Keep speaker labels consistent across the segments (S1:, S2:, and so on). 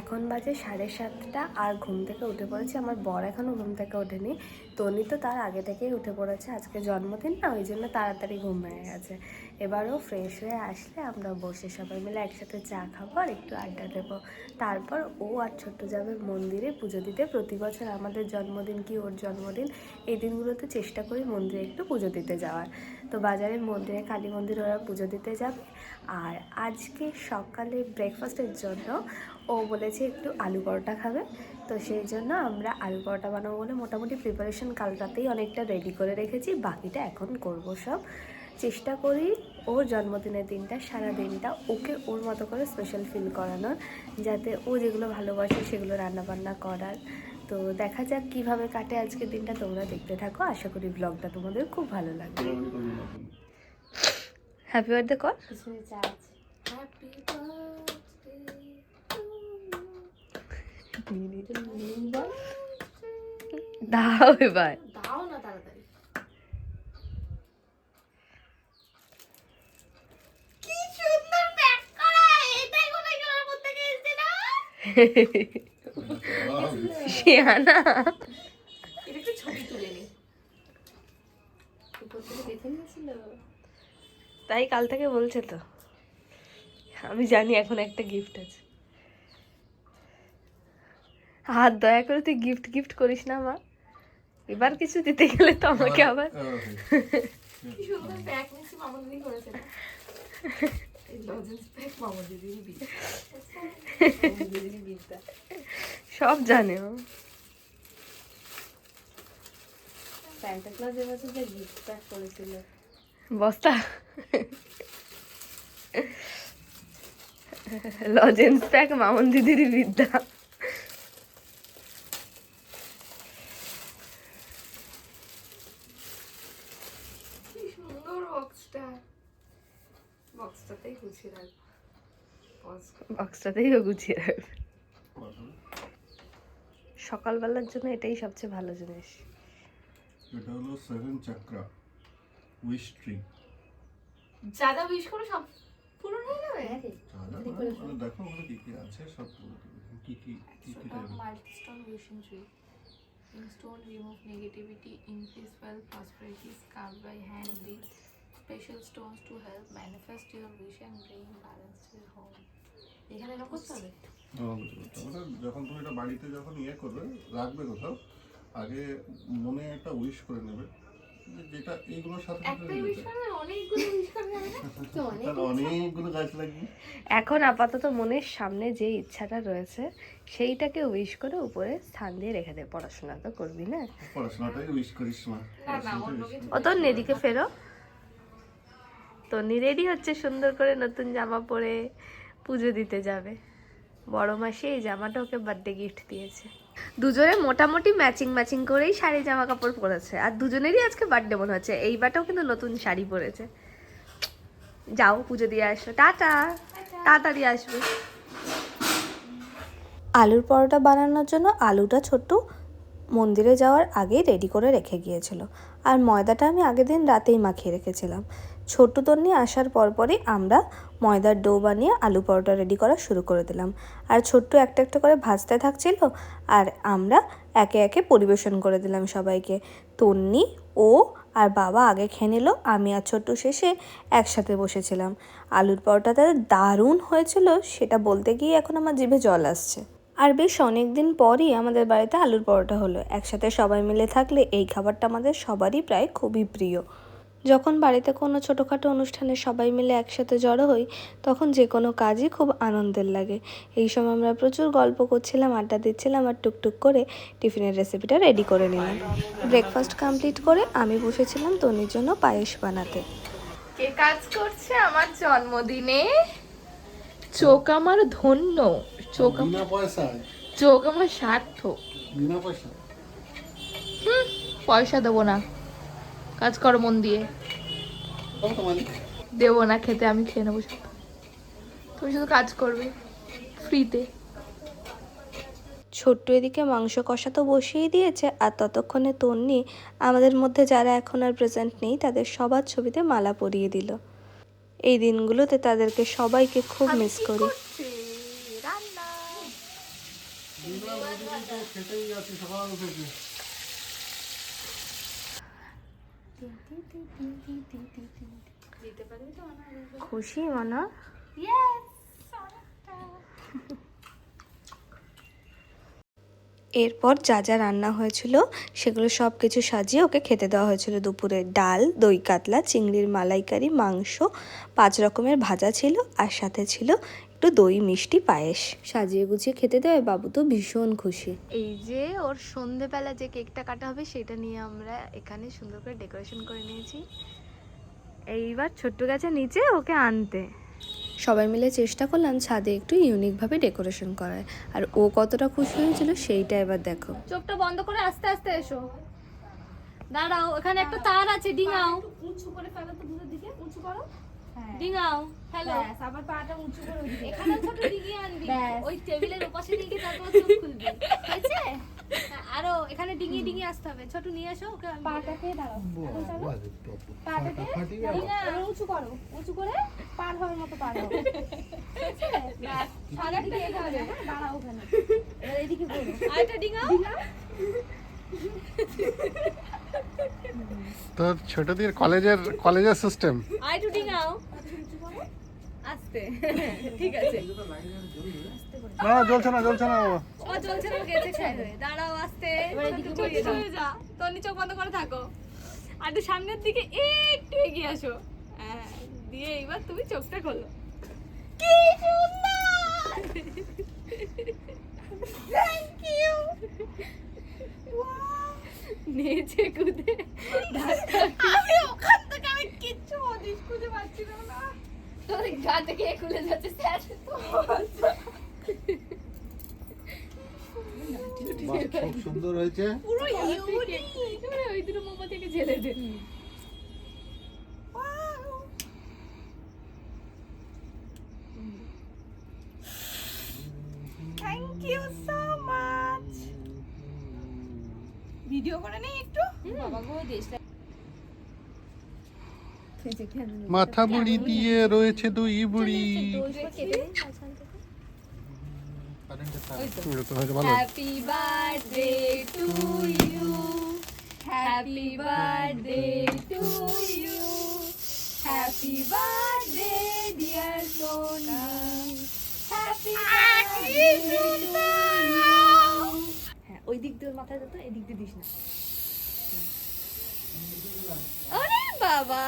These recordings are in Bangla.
S1: এখন বাজে সাড়ে সাতটা আর ঘুম থেকে উঠে পড়েছে। আমার বর এখনও ঘুম থেকে ওঠেনি। তনি তো তার আগে থেকেই উঠে পড়েছে। আজকে জন্মদিন না, ওই জন্য তাড়াতাড়ি ঘুম হয়ে গেছে। এবারও ফ্রেশ হয়ে আসলে আমরা বসে সবাই মিলে একসাথে চা খাব আর একটু আড্ডা দেবো। তারপর ও আর ছোট্ট যাবে মন্দিরে পুজো দিতে প্রতি বছর আমাদের জন্মদিন কি ওর জন্মদিন, এই দিনগুলোতে চেষ্টা করি মন্দিরে একটু পুজো দিতে যাওয়ার। তো বাজারের মন্দিরে, কালী মন্দিরে ওরা পুজো দিতে যাবে। আর আজকে সকালে ব্রেকফাস্টের জন্য ও বলেছে একটু আলু পরোটা খাবে। তো সেই জন্য আমরা আলু পরোটা বানাবো বলে মোটামুটি প্রিপারেশন কাল রাতেই অনেকটা রেডি করে রেখেছি। বাকিটা এখন করব সব। চেষ্টা করি ওর জন্মদিনের দিনটা, সারা দিনটা ওকে ওর মতো করে স্পেশাল ফিল করানোর, যাতে ও যেগুলো ভালোবাসে সেগুলো রান্নাবান্না করার। তো দেখা যাক কীভাবে কাটে আজকের দিনটা। তোমরা দেখতে থাকো। আশা করি ব্লগটা তোমাদের খুব ভালো লাগবে। হ্যাপি বার্থডে কর। দাও এবার।
S2: দাও না তাড়াতাড়ি। কি সুন্দর প্যাক করা। এটাই মধ্যে গেছে না?
S1: শিয়ানা। তাই কাল থেকে বলছে তো। আমি জানি এখন একটা গিফট আছে। আর দয়া করে তুই গিফট গিফট করিস না মা। এবার কিছু দিতে গেলে তো আমাকে আবার
S2: প্যাক মামা দিদি করেছে
S1: সব জানে ও। বস্তা। লজেন্স প্যাক মামন দিদির বিদ্যা।
S2: বক্সটাতেই গুছিয়ে রাখব। বক্স
S1: বক্সটাতেই গুছিয়ে রাখবে। সকালবেলার জন্য এটাই সবচেয়ে ভালো জিনিস।
S3: ট্রি
S2: যারা উইশ সব পূরণ হয়ে যাবে
S3: দেখো
S2: tree in stone remove negativity increase well prosperity by hand the special stones to help manifest your wish and brain balance home এখানে এরকম করতে
S3: ওটা যখন তুমি এটা বাড়িতে যখন ইয়ে করবে রাখবে কোথাও আগে মনে একটা উইশ করে নেবে যেটা এইগুলোর সাথে সাথে
S2: একটাই উইশ
S3: related।
S2: করবে অনেকগুলো উইশ করবে না তো অনেক
S3: তাহলে অনেকগুলো গাছ লাগিয়ে।
S1: এখন আপাতত মনের সামনে যে ইচ্ছাটা রয়েছে সেইটাকে উইশ করে উপরে স্থান দিয়ে রেখে দে পড়াশোনা তো করবি না?
S3: পড়াশোনাটাই উইশ করিস
S2: না
S1: ও তোর নেদিকে ফেরো। তনি রেডি হচ্ছে সুন্দর করে নতুন জামা পরে পুজো দিতে যাবে। বড় মাসে এই জামাটা ওকে বার্থডে গিফট দিয়েছে। দুজনে মোটামুটি ম্যাচিং ম্যাচিং করেই শাড়ি জামা কাপড় পরেছে। আর দুজনেরই আজকে বার্থডে মনে হচ্ছে। এইবারটাও কিন্তু নতুন শাড়ি পরেছে। যাও, পুজো দিয়ে আসো টাটা! তাড়াতাড়ি আসবে। আলুর পরোটা বানানোর জন্য আলুটা ছোট্ট মন্দিরে যাওয়ার আগেই রেডি করে রেখে গিয়েছিল। আর ময়দাটা আমি আগের দিন রাতেই মাখিয়ে রেখেছিলাম। ছোট্ট তন্নি আসার পরপরই আমরা ময়দার ডো বানিয়ে আলু পরোটা রেডি করা শুরু করে দিলাম। আর ছোট্ট একটা একটা করে ভাজতে থাকছিল আর আমরা একে একে পরিবেশন করে দিলাম সবাইকে। তন্নি, ও আর বাবা আগে খেয়ে নিল, আমি আর ছোট্ট শেষে একসাথে বসেছিলাম। আলুর পরোটাটা দারুণ হয়েছিল, সেটা বলতে গিয়ে এখন আমার জিভে জল আসছে। আর বেশ অনেক দিন পরই আমাদের বাড়িতে আলুর পরোটা হলো। একসাথে সবাই মিলে থাকলে এই খাবারটা আমাদের সবারই প্রায় খুবই প্রিয়। যখন বাড়িতে কোনো ছোটোখাটো অনুষ্ঠানে সবাই মিলে একসাথে জড়ো হই তখন যে কোনো কাজই খুব আনন্দের লাগে। এই সময় আমরা প্রচুর গল্প করছিলাম আড্ডা দিচ্ছিলাম আর টুকটুক করে টিফিনের রেসিপিটা রেডি করে নিলাম। ব্রেকফাস্ট কমপ্লিট করে আমি বসেছিলাম তনির জন্য পায়েস বানাতে।
S2: কে কাজ করছে আমার জন্মদিনে? চোখ আমার ধন্য। চোখ চোখ আমার
S3: স্বার্থ
S2: হুম, পয়সা দেবো না। কাজ করো মন দিয়ে। দেবো না খেতে আমি খেয়ে নেব সব। তুমি শুধু কাজ করবে ফ্রিতে।
S1: ছোট্ট এদিকে মাংস কষা তো বসিয়েই দিয়েছে আর ততক্ষণে তন্নি আমাদের মধ্যে যারা এখন আর প্রেজেন্ট নেই তাদের সবার ছবিতে মালা পরিয়ে দিল। এই দিনগুলোতে তাদেরকে সবাইকে খুব মিস করি।
S2: রান্না
S3: খেতেই যাচ্ছি সকাল থেকে
S2: দিতে পারবি তো আমার
S1: খুশি, মানা? এরপর যা যা রান্না হয়েছিল, সেগুলো সব কিছু সাজিয়ে ওকে খেতে দেওয়া হয়েছিল। দুপুরে ডাল, দই কাতলা, চিংড়ির মালাইকারি, মাংস, পাঁচ রকমের ভাজা ছিল, আর সাথে ছিল একটু দই মিষ্টি পায়েস। সাজিয়ে গুছিয়ে খেতে দেয় বাবু তো ভীষণ খুশি।
S2: এই যে ওর সন্ধেবেলা যে কেকটা কাটা হবে সেটা নিয়ে আমরা এখানে সুন্দর করে ডেকোরেশন করে নিয়েছি। এইবার ছোট্ট গাছের নিচে ওকে আনতে।
S1: সবাই মিলে চেষ্টা করলাম ছাদে একটু ইউনিকভাবে ডেকোরেশন করার। আর ও কতটা খুশি হয়েছিল সেইটা এবার দেখো।
S2: চোখটা বন্ধ করে আস্তে আস্তে এসো। দাঁড়াও এখানে একটা তার আছে ডিঙাও।
S4: উঁচু করে ফেলো তো দূরের দিকে উঁচু করো।
S2: ডিঙাও হ্যালো।
S4: আবার পাটা উঁচু করে ওদিকে
S2: এখানে ছোট ডিঙিয়ে আনবি। ওই টেবিলের ওপাশে ডিঙিয়ে তারপর চোখ খুলবি। হয়েছে? হ্যাঁ, আরও এখানে ডিঙিয়ে ডিঙিয়ে আসতে হবে। ছোট নিয়ে এসো ওকে
S4: পাটাকে দাঁড়াও। পাটাকে উঁচু করো। উঁচু করে পার হওয়ার মতো পার? ব্যাস সারা দিকে হবে। হ্যাঁ? দাঁড়াও ওখানে। এবার এইদিকে করো
S2: আরেকটা ডিঙাও।
S3: তোর ছোটদের কলেজের কলেজের সিস্টেম আই
S2: আরেকটু ডিঙাও আস্তে। ঠিক আছে।
S3: না জ্বলছে না জ্বলছে না বাবা।
S2: ও চলছে না গেছে খেয়ে হয়ে দাঁড়াও আস্তে। যা। তোর চোখ বন্ধ করে থাকো। আর একটু সামনের দিকে একটু এগিয়ে আসো। হ্যাঁ দিয়ে এবার তুমি চোখটা খোলো। কি সুন্দর! থ্যাংক ইউ নেচে কুদে আমি ওখান থেকে আমি কিচ্ছু হদিস খুঁজে পাচ্ছিলাম না। তোর গা থেকে খুলে যাচ্ছে স্যার।
S3: খুব সুন্দর হয়েছে।
S2: পুরো ইউনিক। ওই দুটো থেকে জ্বেলে দে। ভিডিও করে নেই একটু?
S4: বাবা গো দেশটা
S3: মাথা বুড়ি দিয়ে রয়েছে দুই বুড়ি।
S2: Happy birthday to you happy birthday to you happy birthday dear সোনা হ্যাপি বার্থডে টু ইউ
S4: ওই দিক দিয়ে মাথায় যেত এদিক দিয়ে দিস না।
S2: আরে বাবা!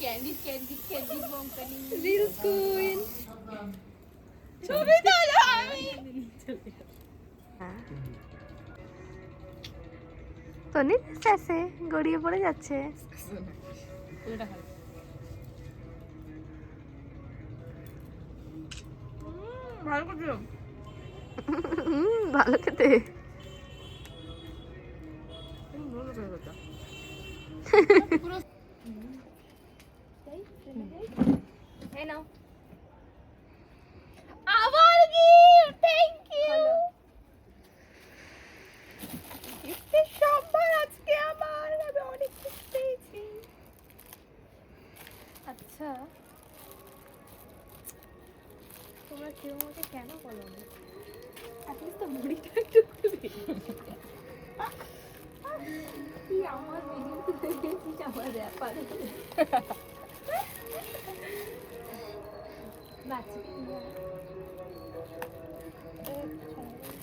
S2: ক্যান্ডি ক্যান্ডি ক্যান্ডি বংকানি রিলস কুইন ছবি তোলো আমি। তনি শেষে গড়িয়ে পড়ে যাচ্ছে। ভালো খেতে। আমার আচ্ছা তোমরা কেউ আমাকে কেন বলো না তো বুড়িটা একটু তুই আমার ভিডিও দেখেছিস আমার ব্যাপারে বাচ্চাকে নিয়ে আয়। এই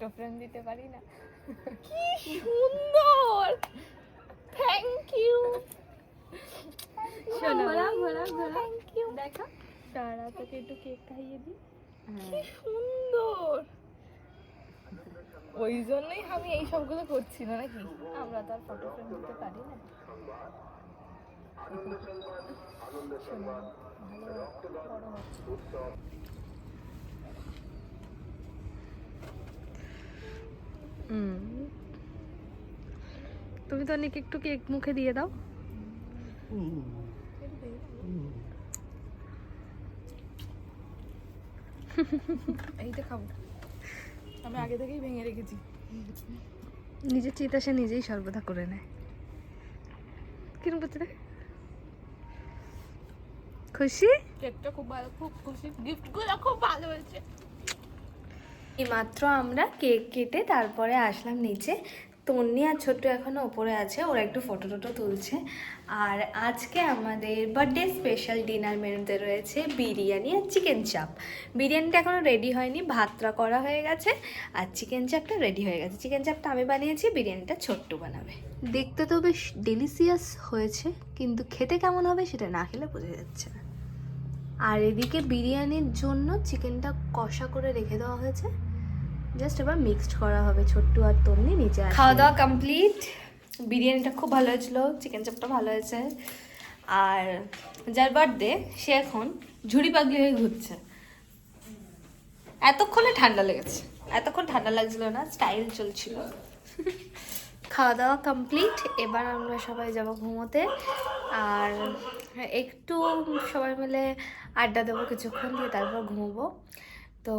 S2: ফটো ফ্রেম দিতে পারি না। কি সুন্দর! থ্যাংক ইউ ঘোরা ঘোরা ঘোরা থ্যাংক ইউ দেখা তোকে একটু কেক খাইয়ে দিই। কি সুন্দর! ওই জন্যই আমি এই সবগুলো করছি না নাকি? আমরা তো আর ফটো ফ্রেম দিতে পারি না। ভালো বড় হচ্ছে।
S1: তুমি তো অনেক একটু কেক মুখে দিয়ে দাও।
S2: এইটা খাব। আমি আগে থেকেই ভেঙে রেখেছি।
S1: নিজের চিতা সে নিজেই সর্বদা করে নেয়। কিরম করছে রে? খুশি?
S2: কেকটা খুব ভালো খুব খুশি। গিফটগুলো খুব ভালো হয়েছে।
S1: মাত্র আমরা কেক কেটে তারপরে আসলাম নিচে। তন্নি আর ছোট্ট এখনও ওপরে আছে, ওরা একটু ফটো টটো তুলছে। আর আজকে আমাদের বার্থডে স্পেশাল ডিনার মেনুতে রয়েছে বিরিয়ানি আর চিকেন চাপ বিরিয়ানিটা এখনও রেডি হয়নি, ভাতটা করা হয়ে গেছে আর চিকেন চাপটা রেডি হয়ে গেছে। চিকেন চাপটা আমি বানিয়েছি, বিরিয়ানিটা ছোট্ট বানাবে। দেখতে তো বেশ ডেলিসিয়াস হয়েছে, কিন্তু খেতে কেমন হবে সেটা না খেলে বোঝা যাচ্ছে না। আর এদিকে বিরিয়ানির জন্য চিকেনটা কষা করে রেখে দেওয়া হয়েছে। জাস্ট এবার মিক্সড করা হবে ছোট্টু আর তন্নি নিচে খাওয়া দাওয়া কমপ্লিট বিরিয়ানিটা খুব ভালো হয়েছিল চিকেন চাপটা ভালো হয়েছে। আর যার বার্থডে সে এখন ঝুড়ি পাগলি হয়ে ঘুরছে। এতক্ষণে ঠান্ডা লেগেছে। এতক্ষণ ঠান্ডা লাগছিল না স্টাইল চলছিল। খাওয়া দাওয়া কমপ্লিট এবার আমরা সবাই যাব ঘুমোতে। আর একটু সবাই মিলে আড্ডা দেবো কিছুক্ষণ দিয়ে, তারপর ঘুমবো। তো,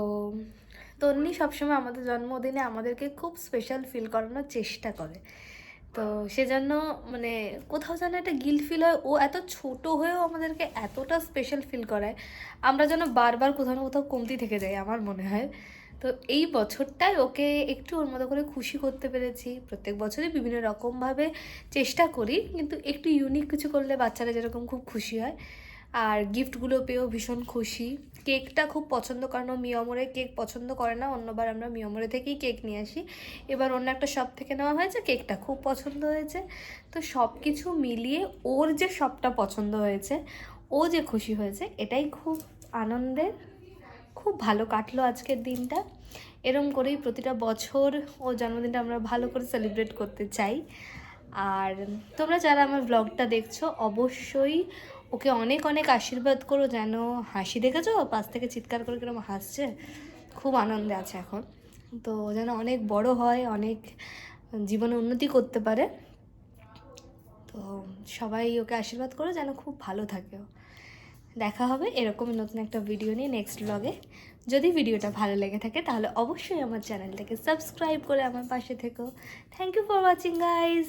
S1: তন্নি সবসময় আমাদের জন্মদিনে আমাদেরকে খুব স্পেশাল ফিল করানোর চেষ্টা করে। তো সেজন্য মানে কোথাও যেন একটা গিল ফিল হয়, ও এত ছোট হয়েও আমাদেরকে এতটা স্পেশাল ফিল করায়। আমরা যেন বারবার কোথাও না কোথাও কমতি থেকে যাই, আমার মনে হয়। তো এই বছরটায় ওকে একটু ওর মতো করে খুশি করতে পেরেছি। প্রত্যেক বছরই বিভিন্ন রকমভাবে চেষ্টা করি, কিন্তু একটু ইউনিক কিছু করলে বাচ্চারা যেরকম খুব খুশি হয়। আর গিফটগুলো পেয়েও ভীষণ খুশি। কেকটা খুব পছন্দ, কারণ ও মিয়মরে কেক পছন্দ করে না, অন্যবার আমরা মিয়মরে থেকেই কেক নিয়ে আসি। এবার অন্য একটা শপ থেকে নেওয়া হয়েছে কেকটা খুব পছন্দ হয়েছে। তো সব কিছু মিলিয়ে ওর যে সবটা পছন্দ হয়েছে, ও যে খুশি হয়েছে, এটাই খুব আনন্দের। খুব ভালো কাটলো আজকের দিনটা। এরম করেই প্রতিটা বছর ও জন্মদিনটা আমরা ভালো করে সেলিব্রেট করতে চাই। আর তোমরা যারা আমার ব্লগটা দেখছ, অবশ্যই ওকে অনেক অনেক আশীর্বাদ করো যেন হাসি দেখেছ, পাশ থেকে চিৎকার করে কীরকম হাসছে। খুব আনন্দে আছে এখন। তো যেন অনেক বড় হয়, অনেক জীবনে উন্নতি করতে পারে। তো সবাই ওকে আশীর্বাদ করো যেন খুব ভালো থাকে ও। দেখা হবে এরকম নতুন একটা ভিডিও নিয়ে নেক্সট ব্লগে যদি ভিডিওটা ভালো লেগে থাকে তাহলে অবশ্যই আমার চ্যানেলটাকে সাবস্ক্রাইব করে আমার পাশে থেকো। Thank you for watching guys